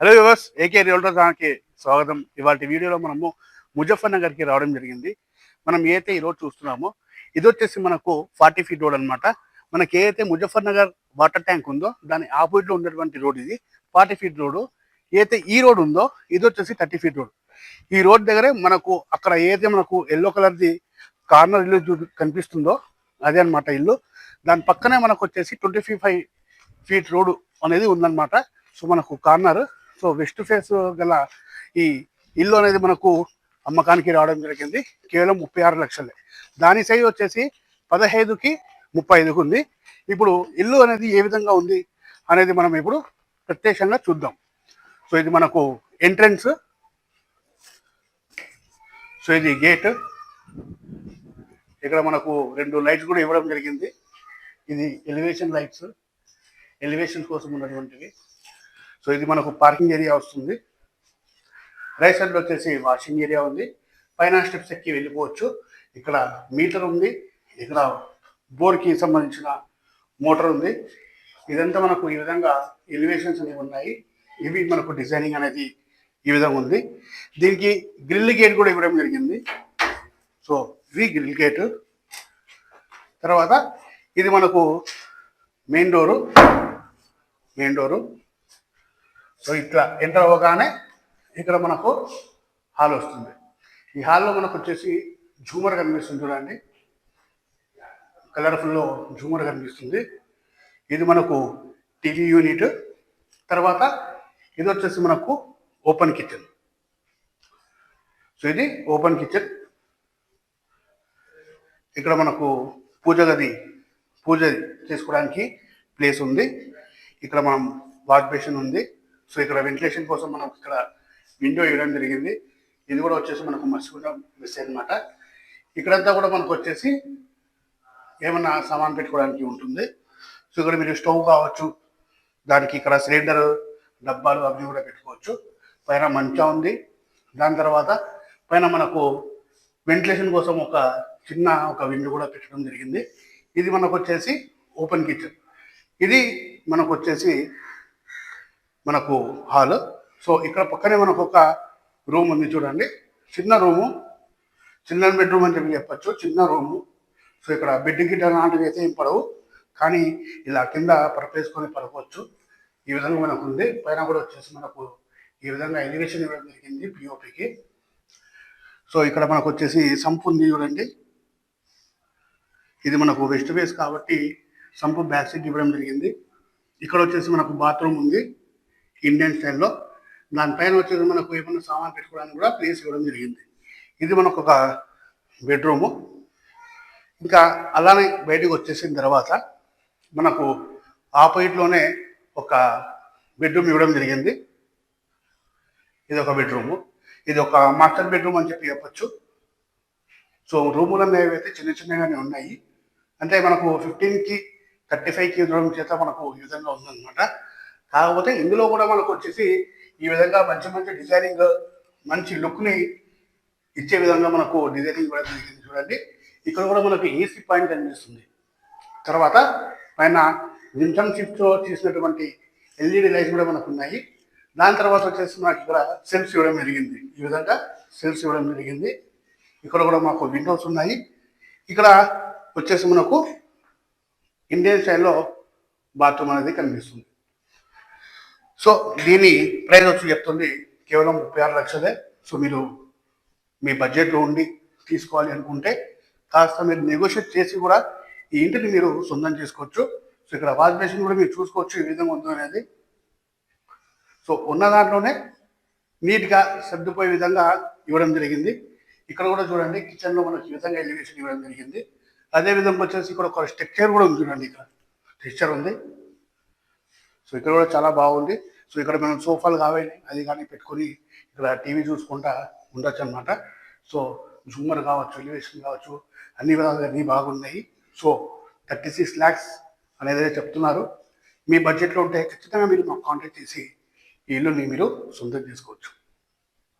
Hello yours AK realtor దానికి స్వాగతం. ఇవాళ వీడియోలో మనము ముజఫర్ నగర్కి రావడం జరిగింది. మనం ఏదైతే ఈరోజు చూస్తున్నామో ఇది వచ్చేసి మనకు ఫార్టీ ఫీట్ రోడ్ అన్నమాట. మనకి ఏదైతే ముజఫర్ నగర్ వాటర్ ట్యాంక్ ఉందో దాని ఆపోజిట్లో ఉన్నటువంటి రోడ్ ఇది. Forty feet road. ఏదైతే ఈ రోడ్ ఉందో ఇది వచ్చేసి థర్టీ ఫీట్ రోడ్. ఈ రోడ్ దగ్గరే మనకు అక్కడ ఏదైతే మనకు ఎల్లో కలర్ది కార్నర్ ఇల్లు కనిపిస్తుందో అదే అన్నమాట ఇల్లు. దాని పక్కనే మనకు వచ్చేసి ట్వంటీ ఫైవ్ ఫీట్ రోడ్ అనేది ఉందన్నమాట. సో మనకు కార్నర్ సో వెస్ట్ ఫేస్ గల ఈ ఇల్లు అనేది మనకు అమ్మకానికి రావడం జరిగింది. కేవలం ముప్పై ఆరు లక్షలే. దాని సైజ్ వచ్చేసి పదహైదుకి ముప్పై ఐదుకు ఉంది. ఇప్పుడు ఇల్లు అనేది ఏ విధంగా ఉంది అనేది మనం ఇప్పుడు ప్రత్యక్షంగా చూద్దాం. సో ఇది మనకు ఎంట్రన్స్ సో ఇది గేట్ ఇక్కడ మనకు రెండు లైట్స్ కూడా ఇవ్వడం జరిగింది. ఇది ఎలివేషన్ లైట్స్ ఎలివేషన్ కోసం ఉన్నటువంటివి. సో ఇది మనకు పార్కింగ్ ఏరియా వస్తుంది. రైట్ సైడ్ వచ్చేసి వాషింగ్ ఏరియా ఉంది. పైన స్టెప్స్ ఎక్కి వెళ్ళిపోవచ్చు. ఇక్కడ మీటర్ ఉంది. ఇక్కడ బోర్కి సంబంధించిన మోటార్ ఉంది. ఇదంతా మనకు ఈ విధంగా ఎలివేషన్స్ అనేవి ఉన్నాయి. ఇవి మనకు డిజైనింగ్ అనేది ఈ విధంగా ఉంది. దీనికి గ్రిల్ గేట్ కూడా ఇవ్వడం జరిగింది. సో ఇది గ్రిల్ గేట్. తర్వాత ఇది మనకు main door. Main door. So ఇట్లా ఎంటర్ అవ్వగానే ఇక్కడ మనకు హాల్ వస్తుంది. ఈ హాల్లో మనకు వచ్చేసి జూమర్ కనిపిస్తుంది చూడండి. కలర్ఫుల్లో జూమర్ కనిపిస్తుంది. ఇది మనకు టీవీ యూనిట్ తర్వాత ఇది వచ్చేసి మనకు ఓపెన్ కిచెన్ సో ఇది ఓపెన్ కిచెన్ ఇక్కడ మనకు పూజ గది పూజ చేసుకోవడానికి ప్లేస్ ఉంది. ఇక్కడ మనం వాష్ బేసిన్ ఉంది. సో ఇక్కడ వెంటిలేషన్ కోసం మనం ఇక్కడ విండో వేయడం జరిగింది. ఇది కూడా వచ్చేసి మనకు మర్చిపోయిన మిస్ అనమాట ఇక్కడంతా కూడా మనకు వచ్చేసి ఏమన్నా సామాన్ పెట్టుకోవడానికి ఉంటుంది. సో ఇక్కడ మీరు స్టవ్ కావచ్చు దానికి ఇక్కడ సిలిండర్ డబ్బాలు అవి కూడా పెట్టుకోవచ్చు. పైన మంచిగా ఉంది. దాని తర్వాత పైన మనకు వెంటిలేషన్ కోసం ఒక చిన్న ఒక విండో కూడా పెట్టడం జరిగింది. ఇది మనకు వచ్చేసి ఓపెన్ కిచెన్. ఇది మనకు వచ్చేసి మనకు హాల్. సో ఇక్కడ పక్కనే మనకు ఒక రూమ్ ఉంది చూడండి. చిన్న రూము. చిన్న బెడ్రూమ్ అని చెప్పి చెప్పచ్చు. చిన్న రూము. సో ఇక్కడ బెడ్ గిడ్డ లాంటివి అయితే ఏం పడవు. కానీ ఇలా కింద పరపేసుకొని పడుకోవచ్చు. ఈ విధంగా మనకు ఉంది. పైన కూడా వచ్చేసి మనకు ఈ విధంగా ఎలివేషన్ ఇవ్వడం జరిగింది పిఓపికి సో ఇక్కడ మనకు వచ్చేసి సంపు ఉంది చూడండి. ఇది మనకు వెస్ట్ ఫేస్ కాబట్టి సంపు బ్యాక్ సైడ్ ఇవ్వడం జరిగింది. ఇక్కడ వచ్చేసి మనకు బాత్రూమ్ ఉంది. ఇండియన్ స్టైల్లో దానిపైన వచ్చేసి మనకు ఏమైనా సామాన్ పెట్టుకోవడానికి కూడా ప్లేస్ ఇవ్వడం జరిగింది. ఇది మనకు ఒక బెడ్రూము ఇంకా అలానే బయటకు వచ్చేసిన తర్వాత మనకు ఆపోజిట్లోనే ఒక బెడ్రూమ్ ఇవ్వడం జరిగింది. ఇది ఒక బెడ్రూము ఇది ఒక మాస్టర్ బెడ్రూమ్ అని చెప్పి చెప్పచ్చు. సో రూములు అనేవి అయితే చిన్న చిన్నగానే ఉన్నాయి. అంటే మనకు ఫిఫ్టీన్కి థర్టీ ఫైవ్కి ఇవ్వడం చేత మనకు ఈ విధంగా ఉందన్నమాట. కాకపోతే ఇందులో కూడా మనకు వచ్చేసి ఈ విధంగా మంచి మంచి డిజైనింగ్ మంచి లుక్ని ఇచ్చే విధంగా మనకు డిజైనింగ్ కూడా జరిగింది చూడండి. ఇక్కడ కూడా మనకు ఏసీ పాయింట్ కనిపిస్తుంది. తర్వాత పైన జిమ్సన్ షిఫ్ట్లో చేసినటువంటి ఎల్ఈడి లైట్స్ కూడా మనకు ఉన్నాయి. దాని తర్వాత వచ్చేసి మనకి ఇక్కడ సెల్స్ ఇవ్వడం జరిగింది. ఈ విధంగా సెల్స్ ఇవ్వడం జరిగింది. ఇక్కడ కూడా మాకు విండోస్ ఉన్నాయి. ఇక్కడ వచ్చేసి మనకు ఇండియన్ స్టైల్లో బాత్రూమ్ అనేది కనిపిస్తుంది. సో దీని ప్రైస్ వచ్చి చెప్తుంది కేవలం ముప్పై ఆరు లక్షలే. సో మీరు మీ బడ్జెట్లో ఉండి తీసుకోవాలి అనుకుంటే కాస్త మీరు నెగోషియేట్ చేసి కూడా ఈ ఇంటిని మీరు సొంతం చేసుకోవచ్చు. సో ఇక్కడ వాష్ బేసిన్ కూడా మీరు చూసుకోవచ్చు ఏ విధంగా ఉందో అనేది. సో ఉన్న దాంట్లోనే నీట్గా సర్దుపోయే విధంగా ఇవ్వడం జరిగింది. ఇక్కడ కూడా చూడండి కిచెన్లో మనకు ఈ విధంగా ఎలివేషన్ ఇవ్వడం జరిగింది. అదే విధంగా వచ్చేసి ఇక్కడ ఒక స్ట్రక్చర్ కూడా ఉంది చూడండి ఇక్కడ. స్ట్రక్చర్ ఉంది. సో ఇక్కడ కూడా చాలా బాగుంది. సో ఇక్కడ మనం సోఫాలు కావాలి అది కానీ పెట్టుకొని ఇక్కడ టీవీ చూసుకుంటా ఉండొచ్చు అనమాట సో జూమర్ కావచ్చు ఎలివేషన్ కావచ్చు అన్ని విధాలుగా అన్నీ బాగున్నాయి. సో థర్టీ సిక్స్ ల్యాక్స్ అనేది చెప్తున్నారు. మీ బడ్జెట్లో ఉంటే ఖచ్చితంగా మీరు మాకు కాంటాక్ట్ చేసి ఈ ఇల్లుని మీరు సొంతం చేసుకోవచ్చు.